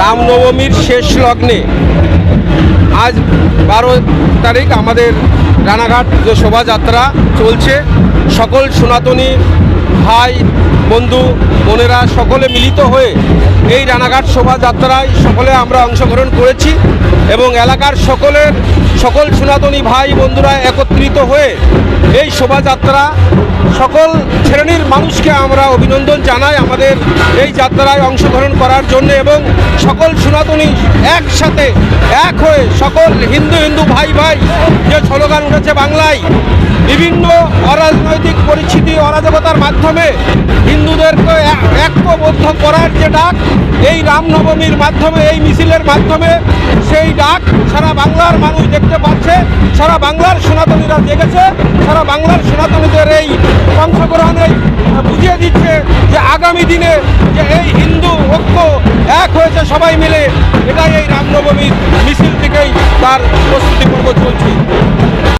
রামনবমীর শেষ লগ্নে আজ বারো তারিখ আমাদের রানাঘাট যে শোভাযাত্রা চলছে সকল সনাতনী ভাই, বন্ধু, বোনেরা সকলে মিলিত হয়ে এই রানাঘাট শোভাযাত্রায় সকলে আমরা অংশগ্রহণ করেছি এবং এলাকার সকলের সকল সনাতনী ভাই বন্ধুরা একত্রিত হয়ে এই শোভাযাত্রা সকল শ্রেণির মানুষকে আমরা অভিনন্দন জানাই আমাদের এই যাত্রায় অংশগ্রহণ করার জন্য এবং সকল সনাতনী একসাথে এক হয়ে সকল হিন্দু হিন্দু ভাই ভাই স্লোগান উঠেছে বাংলায়। বিভিন্ন অরাজনৈতিক পরিস্থিতি, অরাজকতার মাধ্যমে হিন্দুদেরকে এক- ঐক্যবদ্ধ করার যে ডাক, এই রামনবমীর মাধ্যমে, এই মিছিলের মাধ্যমে সেই ডাক সারা বাংলার মানুষ দেখতে পাচ্ছে, সারা বাংলার সনাতনীরা জেগেছে সারা বাংলার সনাতনীদের এই অংশগ্রহণে বুঝিয়ে দিচ্ছে যে আগামী দিনে যে এই হিন্দু ঐক্য এক হয়েছে সবাই মিলে, এটাই এই রামনবমীর মিছিল থেকেই তার প্রস্তুতি পর্ব চলছে।